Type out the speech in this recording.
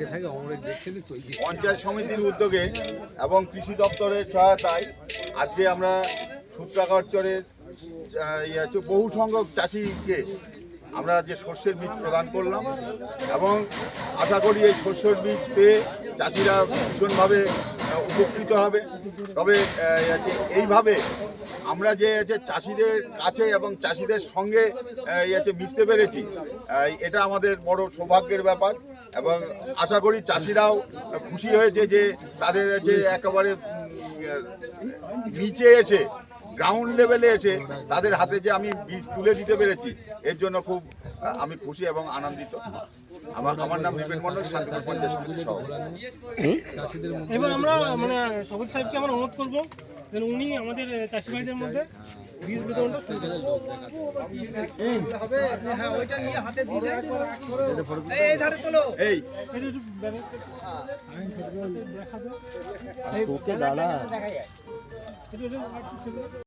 আগে থাকে অমরের পঞ্চায়েত সমিতির উদ্যোগে এবং কৃষি দপ্তরের সহায়তায় আজকে আমরা সূত্রাগড়চরের আহ, ইয়ে বহু সংখ্যক চাষিকে আমরা যে শস্যের বীজ প্রদান করলাম এবং আশা করি এই শস্যের বীজ পেয়ে চাষিরা ভীষণভাবে উপকৃত হবে। তবে আছে, এইভাবে আমরা যে আছে চাষিদের কাছে এবং চাষিদের সঙ্গে আছে মিশতে পেরেছি এটা আমাদের বড় সৌভাগ্যের ব্যাপার এবং আশা করি চাষিরাও খুশি হয়েছে যে তাদের যে একেবারে নিচে এসে গ্রাউন্ড লেভেলে এসে তাদের হাতে যে আমি বীজ তুলে দিতে পেরেছি এর জন্য খুব আমি খুশি এবং আনন্দিত। আমার আমার নাম নিপেন মন্ডল শান্তিপুর পঞ্চায়েত সমিতির সভাপতি। এবার আমরা মানে সবুজ সাহেবকে আমরা অনুরোধ করব যেন উনি আমাদের চাষি ভাইদের মধ্যে বীজ বিতরণটা শুরু করেন। এই। এটা